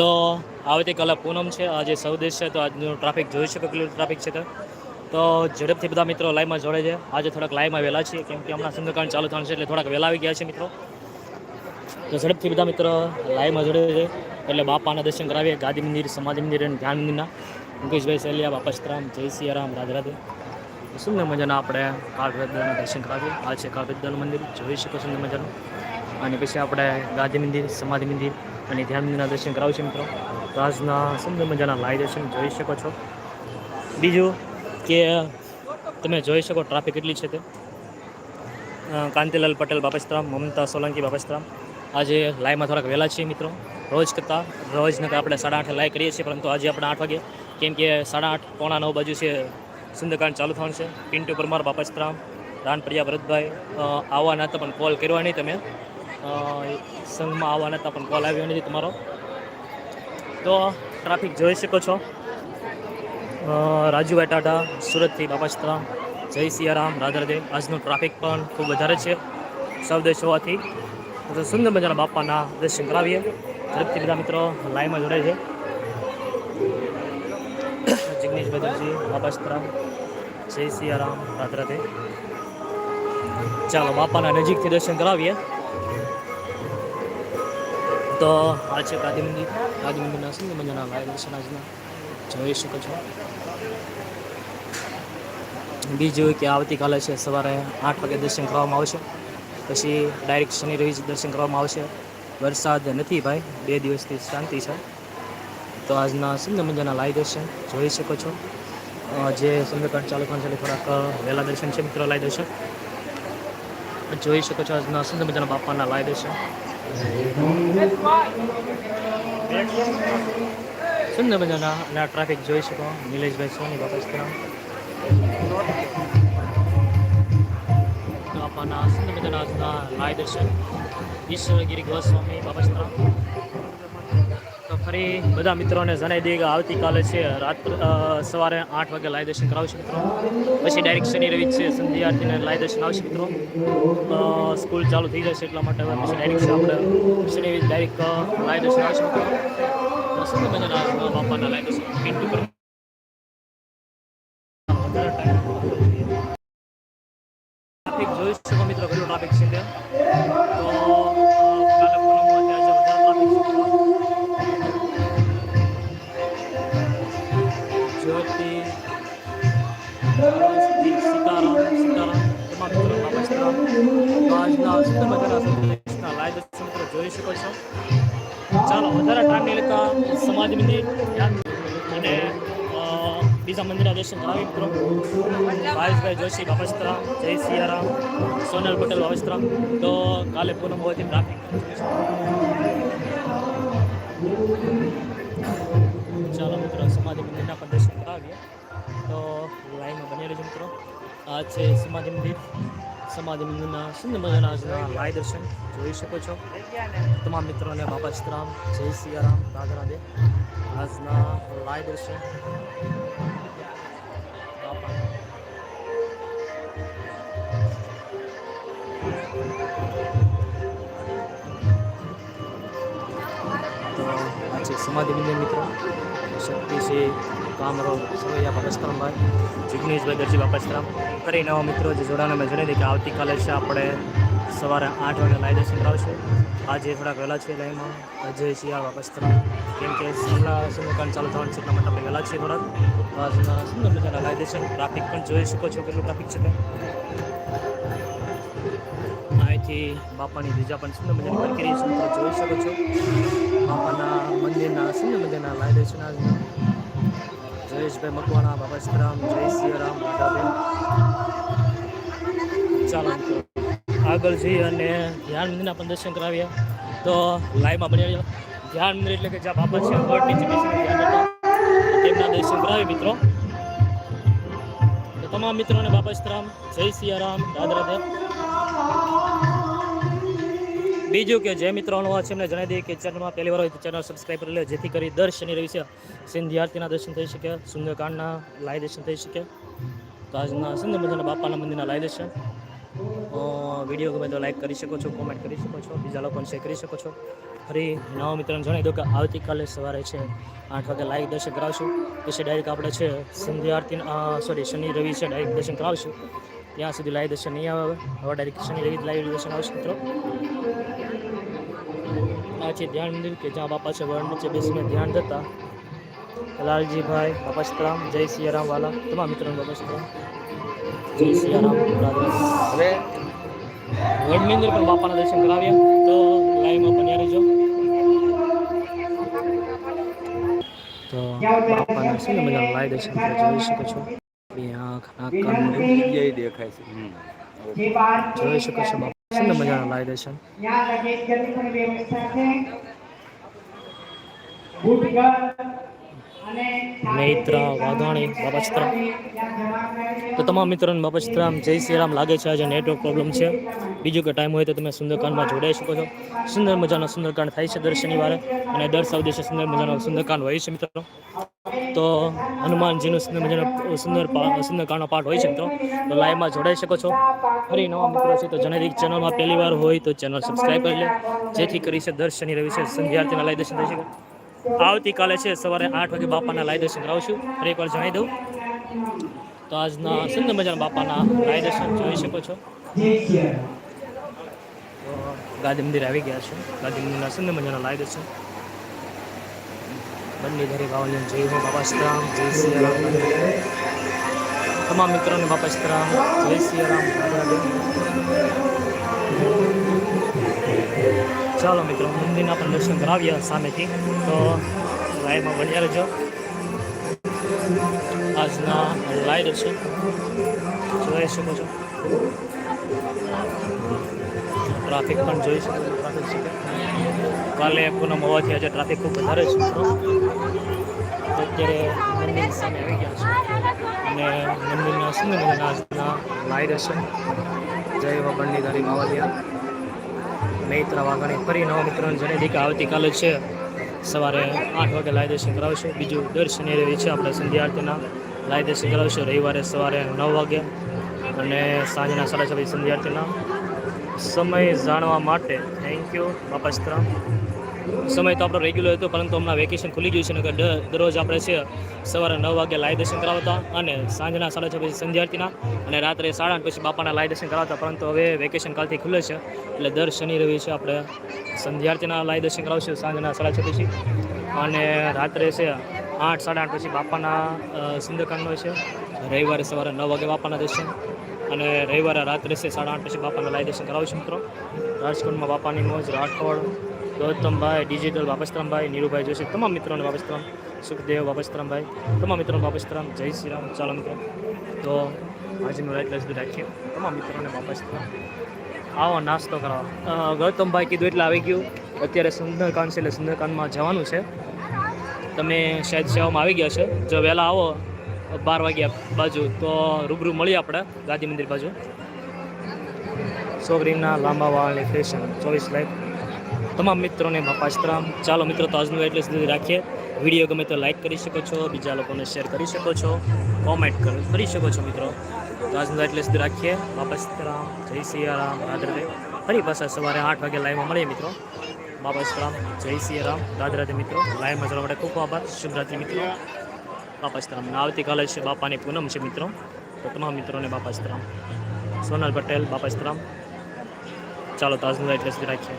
તો આવતીકાલે પૂનમ છે આજે સૌદેશ છે, તો આજનું ટ્રાફિક જોઈ શકો કેટલું ટ્રાફિક છે તો. ઝડપથી બધા મિત્રો લાઈવમાં જોડે છે આજે થોડાક લાઈવમાં વહેલા છીએ, કેમ કે હમણાં સંધકાંડ ચાલુ થવાનું છે, એટલે થોડાક વહેલા આવી ગયા છે મિત્રો. તો ઝડપથી બધા મિત્રો લાઈવમાં જોડે છે એટલે બાપાના દર્શન કરાવીએ, ગાદી મંદિર, સમાધિ મંદિર અને ધ્યાન મંદિરના. મુકેશભાઈ સલિયા, બાપા સીતારામ જય સિયારામ રાધે રાધે. સુંદર મજાના આપણે કાળભદ્રના દર્શન કરાવીએ. આ છે કાળભદ્રનું મંદિર, જોઈ શકો સુંદર મજાનું. અને પછી આપણે ગાંધી મંદિર, સમાધિ મંદિર. અને ધ્યાનના દર્શન કરાવશે મિત્રો. તો આજના સુંદર મજાના લાઈવ દર્શન જોઈ શકો છો. બીજું કે તમે જોઈ શકો ટ્રાફિક કેટલી છે તે. કાંતિલાલ પટેલ, બાપસ્તરામ, મમતા સોલંકી, બાપસ્તરામ. આજે લાઈવમાં થોડાક વહેલા છીએ મિત્રો. રોજ કરતાં, રોજ નકર આપણે સાડા આઠે લાઈવ કરીએ છીએ, પરંતુ આજે આપણે આઠ વાગે. કેમ કે સાડા આઠ, પોણા નવ બાજુ છે સુંદરકાંડ ચાલુ થવાનું છે. પિન્ટુ પરમાર, બાપસ્તરામ, રાનપ્રિયા, ભરતભાઈ. આવવાના હતા પણ કોલ કરવા નહીં તમે. સંઘમાં આવવાના હતા, પણ કોલ આવ્યો નથી તમારો. તો ટ્રાફિક જોઈ શકો છો. રાજુભાઈ ટાટા, સુરતથી બાપાસ્ત્રા જય સિયારામ રાધા આજનું ટ્રાફિક પણ ખૂબ વધારે છે. સૌદેશ હોવાથી. સુંદર મજાના બાપાના દર્શન કરાવીએ. ઝડપથી બધા મિત્રો લાઈનમાં જોડાય છે. જિગ્નેશ બદલજી બાપાસ્ત્રા જય સિયારામ રાધે. ચાલો બાપાના નજીકથી દર્શન કરાવીએ. તો આ છે ગાંધી મંદિર. ગાંધી મંદિરના સિંહ મજાના લાઈવ દર્શન આજના જોઈ શકો છો. બીજું કે આવતીકાલે છે સવારે આઠ વાગે દર્શન કરવામાં આવશે. પછી ડાયરેક્ટ શનિ રવિ દર્શન કરવામાં આવશે. વરસાદ નથી ભાઈ. બે દિવસથી શાંતિ છે. તો આજના સુંદર મજાના લાઈવ દર્શન. જોઈ શકો છો. જે સુંદરકાંડ ચાલુ થવાનું છે થોડાક વહેલા દર્શન છે, મિત્રો લાઈવ દર્શન. જોઈ શકો છો, આજના સુંદર મજાના બાપાના લાઈવ છે. સુંદર મજાના અને આ ટ્રાફિક જોઈ શકો, નિલેશભાઈ, સોની બાપસ્તરામ બાપાના સુંદર મજાના આજના દર્શન ઈશ્વરગીરી ગોસ્વામી બાપા ફરી બધા મિત્રોને જણાવી દઈએ કે આવતીકાલે છે રાત સવારે આઠ વાગે લાઈવ દર્શન કરાવશે મિત્રો. પછી ડાયરેક્ટ શનિ, રવિ છે, સંધ્યા, આરતીને લાઈવ દર્શન આવશે મિત્રો. સ્કૂલ ચાલુ થઈ જશે એટલા માટે પછી ડાયરેક્ટ આપણે શનિ, રવિ ડાયરેક્ટ લાઈવ દર્શન આવશે મિત્રો. સુંદર મજાના બાપાના લાઈવ દર્શન. પિન્ટુ પર જોઈ શકો મિત્રો કેટલું ટ્રાફિક છે ત્યાં. સીતારામ સીતારામ લાઈવ દર્શન જોઈ શકો છો ચાલો વધારે ટાઈમ નહીં લેતા અને બીજા મંદિરના દર્શન કરાવી મિત્રો ભાવેશભાઈ જોશી બાબસ્ત્રા જય સિયારામ સોનલ પટેલ બાબસ્ત્રા તો કાલે પૂનમ હોવાથી ટ્રાફિક ચાલો મિત્રો સમાજ મંદિરના પણ કરાવીએ તો લાઈનમાં બની રહેજો મિત્રો. આ છે સમાધિ મંદિર. સમાધિ મંદિરના સુંદર મજાના લાઈ દર્શન. જોઈ શકો છો. તમામ મિત્રોને બાપા સીતરામ જય સિયારામ, રાધે રાધે. આજના લાય દર્શન. બાપા. છે સમાધિ મંદિર મિત્રો. શક્તિસિંહ કામરો સરવૈયા બાપસ્તરામભાઈ જિગ્નેશભાઈ દરજી બાપસ્તરામ ફરી નવા મિત્રો, જે જોડાણ મેં જણાવી કે આવતીકાલે છે આપણે સવારે આઠ વાગે લાઈ દર્શન કરાવશું. આજે થોડાક વહેલા છે લાઈમાં અજય શિયા બાપસ્તરામ કેમ કે હમણાં સુંદરકાંડ ચાલુ થવાનું છે, એટલા માટે આપણે વહેલા છીએ થોડાક. સુંદર મજાના લાઈ દર્શન. ટ્રાફિક પણ જોઈ શકો છો કેટલું ટ્રાફિક છે અહીંથી બાપાની ધજા પણ સુંદર મજાની મિત્રો. જોઈ શકો છો. બાપાના મંદિરના મંદિરના લાઈ દર્શન આજના? જયેશભાઈ મકવાણા બાબા શ્રીરામ જય સિયારામ રાધાબેન ચાલો આગળ જઈ અને ધ્યાન મંદિરના પણ દર્શન કરાવ્યા તો લાઈવમાં બની રહ્યો ધ્યાન મંદિર એટલે કે જ્યાં બાપા છે ધ્યાન કરતા તેમના દર્શન કરાવી મિત્રો. તમામ મિત્રોને બાબા સીતારામ જય સિયારામ રાધે રાધે. બીજું કે જે મિત્રો નવા છે એમને જણાવી દઈએ કે ચેનલમાં પહેલી વાર હોય તો ચેનલ સબસ્ક્રાઈબ કરી લે જેથી કરી દર શનિ રવિ છે સિંધી દર્શન થઈ શકે, સુંદરકાંડના લાય દર્શન થઈ શકે. તો આજના સુંદર મજાના બાપાના મંદિરના લાય દર્શન. વીડિયો ગમે તો લાઈક કરી શકો છો કોમેન્ટ કરી શકો છો, બીજા લોકોને શેર કરી શકો છો. ફરી નવા મિત્રોને જણાવી દો કે આવતીકાલે સવારે છે આઠ વાગે લાઈવ દર્શન કરાવશું. પછી ડાયરેક્ટ આપણે છે સંધ્યા આરતી સોરી શનિ રવિ છે ડાયરેક્ટ દર્શન કરાવશું. ત્યાં સુધી લાઈવ દર્શન નહીં આવે. હવે ડાયરેક્ટ શનિ રવિ લાઈવ દર્શન આવશે મિત્રો. આ છે ધ્યાન મંદિર કે જ્યાં બાપા છે વરણ નીચે બેસીને ધ્યાન જતા. લાલજીભાઈ બાપા સીતરામ જય સિયારામ વાલા, તમામ મિત્રો બાપા સીતરામ જય સિયારામ હવે વડની અંદર પણ બાપાના દર્શન કરાવ્યા તો લાઈવમાં બન્યા રહેજો. તો બાપાના શું મજા લાઈ દર્શન જોઈ શકો છો. વાઘાણી બાબચત્રા તો તમામ મિત્રોને બાબચત્રામ જય શ્રી રામ લાગે છે. આજે નેટવર્ક પ્રોબ્લેમ છે. બીજું કે ટાઈમ હોય તો તમે સુંદરકાંડમાં જોડાઈ શકો છો. સુંદર મજાનો સુંદરકાંડ થાય છે દર શનિવારે અને દર સાવદેશે સુંદર મજાનો સુંદરકાંડ હોય છે મિત્રો. તો હનુમાનજીનું સુંદર મજાનો, સુંદર સુંદર સુંદરકાંડનો પાઠ હોય છે મિત્રો. તો લાઈવમાં જોડાઈ શકો છો. ફરી નવા મિત્રો છે તો જનરિક ચેનલમાં પહેલી વાર હોય તો ચેનલ સબસ્ક્રાઈબ કરી લે. જેથી કરી છે દર શનિ, રવિ છે સંધ્યાર્થીના લાઈવ દર્શન થઈ શકે. આવતીકાલે છે સવારે આઠ વાગે બાપાના લાઈવ દર્શન કરાવશું. ફરી એકવાર જણાવી દઉં. તો આજના સુંદર મજાના બાપાના લાઈવ દર્શન જોઈ શકો છો. ગાંધી મંદિર આવી ગયા છે. ગાંધી મંદિરના સુંદર મજાના લાઈવ દર્શન. બંનેધારી બાવલિયન જય હો બાપા શ્રામ જય સિયારામ તમામ મિત્રોને બાપા શ્રામ જય રાધે. ચાલો મિત્રો, મંદિરના પણ દર્શન કરાવ્યા સામેથી. તો લાઈવમાં બન્યા રહેજો. આજના લાઈવ દર્શન. જોઈ શકો છો. ટ્રાફિક પણ જોઈ શકો કાલે પૂનમ હોવાથી આજે ટ્રાફિક ખૂબ વધારે છે. અત્યારે મંદિર સામે આવી ગયા છે. અને મંદિરના સુંદર મજાના લાઈવ દર્શન જય એવા ધારી માવાલિયા. મૈત્રા વાઘાણી ફરી નવા મિત્રોને જણાવી કે આવતીકાલે છે સવારે આઠ વાગે લાય દર્શન કરાવશે. બીજું દર શનિ રવિ છે આપણે સંધ્યા આરતીના. લાય દર્શન કરાવશે રવિવારે સવારે નવ વાગે. અને સાંજના સાડા છ વાગે સંધ્યા આરતીના. સમય જાણવા માટે થેન્ક યુ બાપા સીતારામ. સમય તો આપણો રેગ્યુલર હતો, પરંતુ હમણાં વેકેશન ખુલી ગયું છે ને કે દરરોજ આપણે છે સવારે નવ વાગે લાઈ દર્શન કરાવતા અને સાંજના સાડા છ પછી સંધ્યાર્થીના અને રાત્રે સાડા આઠ પછી બાપાના લાઈ દર્શન કરાવતા, પરંતુ હવે વેકેશન કાલથી ખુલે છે. એટલે દર શનિ રવિ છે આપણે સંધ્યાર્થીના લાય દર્શન કરાવશું, સાંજના સાડા છ પછી. અને રાત્રે છે આઠ, સાડા આઠ પછી બાપાના સુંદરકાંડનો છે. રવિવારે સવારે નવ વાગે બાપાના દર્શન. અને રવિવારે રાત્રે છે સાડા આઠ પછી બાપાના લાઈ દર્શન કરાવશું મિત્રો. રાજકોટમાં બાપાની મોજ, રાઠોડ ગૌતમભાઈ, ડિજિટલ બાપસ્તરામભાઈ, નીરુભાઈ જોશી, તમામ મિત્રોને બાપસ્તરામ, સુખદેવ બાપસ્તરામભાઈ, તમામ મિત્રોને બાપસ્તરામ, જય શ્રી રામ, ચાલો મિત્રો. તો આજનું રાત લઈ રાખીએ. તમામ મિત્રોને બાપસ્તરામ. આવો નાસ્તો કરાવો. ગૌતમભાઈ કીધું એટલે આવી ગયું. અત્યારે સુંદરકાંડ છે એટલે સુંદરકાંડમાં જવાનું છે. તમે શાયદ સેવામાં આવી ગયા છે. જો વહેલા આવો, બાર વાગ્યા બાજુ, તો રૂબરૂ મળીએ આપણે, ગાંધી મંદિર બાજુ. છોકરીના લાંબા વાળની ફેશન ચોવીસ લાઈફ તમામ મિત્રોને બાપાસ્તરામ ચાલો મિત્રો, તો આજનું એટલે સુધી રાખીએ. વીડિયો ગમે તો લાઈક કરી શકો છો, બીજા લોકોને શેર કરી શકો છો કોમેન્ટ કરી શકો છો મિત્રો. તો આજનું એટલે સુધી રાખીએ. બાપાસ્તરામ જય સિયારામ રાધે ફરી પાછા સવારે આઠ વાગે લાઈવમાં મળીએ મિત્રો. બાપાસ્તરામ જય સિયારામ રાધે મિત્રો. લાઈવમાં જવા માટે ખૂબ આભાર. શુભરાત્રી મિત્રો. બાપાસ્તરામ અને આવતીકાલે છે બાપાની પૂનમ છે મિત્રો. તો તમામ મિત્રોને બાપાસ્તરામ સોનલ પટેલ બાપાસ્તરામ ચાલો તાજનું એટલે સુધી રાખીએ.